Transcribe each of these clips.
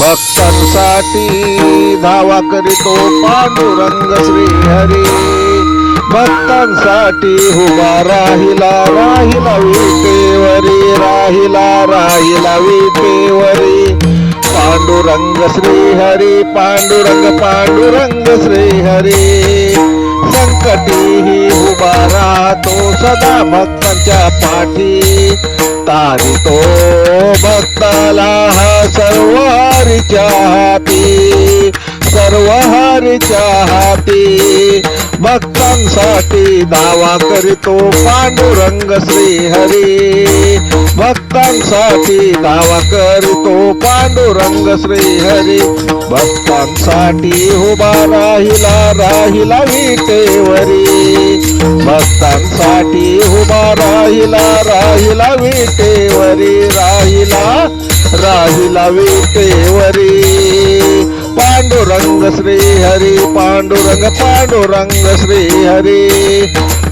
भक्तांसाठी धावा करीतो पांडुरंग श्रीहरी. भक्तांसाठी हुबा राहिला राहिला विटेवरी राहिला राहिला विटेवरी पांडुरंग श्री हरी पांडुरंग पांडुरंग श्रीहरी. संकटी संकटीही उभा राहतो सदा भक्तांच्या पाठी. तारी तो भक्ताला हा सर्व हरीच्या हाती सर्व हरीच्या हाती. भक्तांसाठी दावा करीतो पांडुरंग श्री हरी भक्तांसाठी दावा करीतो पांडुरंग श्री हरी भक्तांसाठी उभा राहिला राहिला विटेवरी भक्तांसाठी उभा राहिला राहिला विटेवरी राहिला राहिला विटेवरी. पांडुरंग श्री हरी पांडुरंग पांडुरंग श्री हरी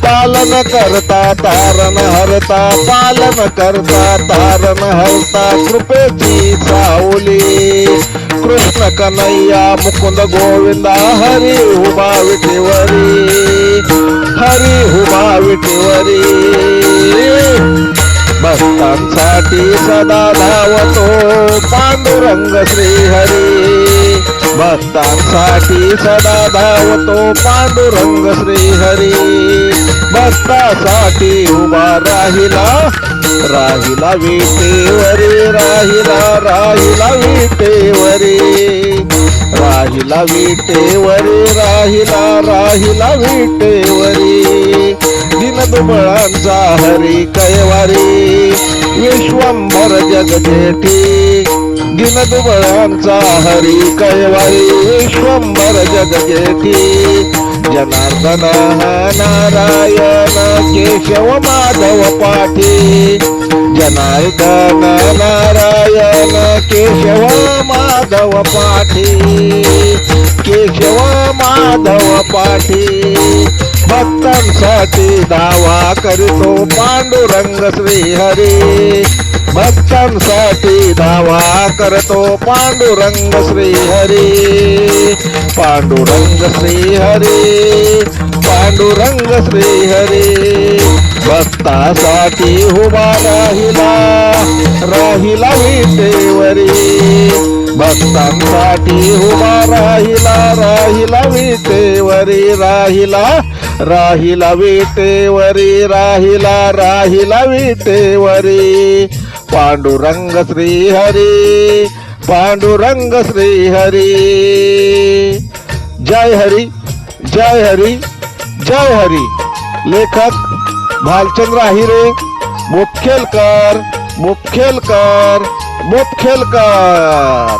पालन करता तारण हरता पालन करता तारण हरता कृपेची सावली. कृष्ण कन्हैया मुकुंद गोविंदा हरी उभा विठेवरी हरी उभा विठेवरी भक्तांसाठी सदा धावतो पांडुरंग श्री हरी भक्तांसाठी सदा धावतो पांडुरंग श्री हरी भक्तासाठी उभा राहिला राहिला विटेवरी राहिला राहिला विटेवरी. राहिला विटेवरी राहिला राहिला विटेवरी. दुबळांचा हरी कैवारी विश्वंभर जगजेठी. दिनदुबळांचा हरी कैवारी विश्वंभर जगजेठी. जनार्दन नारायण केशव माधव पाठी जनार्दन नारायण केशव माधव पाठी केशव माधव पाठी दावा करतो पांडुरंग श्रीहरी. भक्तांसाठी दावा करतो पांडुरंग श्रीहरी. पांडुरंग श्रीहरी पांडुरंग श्रीहरी. भक्तासाठी उभा राहिला राहिला विटेवरी भक्तांसाठी उभा राहिला राहिला विटेवरी राहिला राहिला विटेवरी राहिला राहिला विटेवरी. पांडुरंग श्रीहरी पांडुरंग श्रीहरी. जय हरी जय हरी जय हरी. लेखक भालचंद्र आहिरे मुखेलकर मुखेलकर मुखेलकर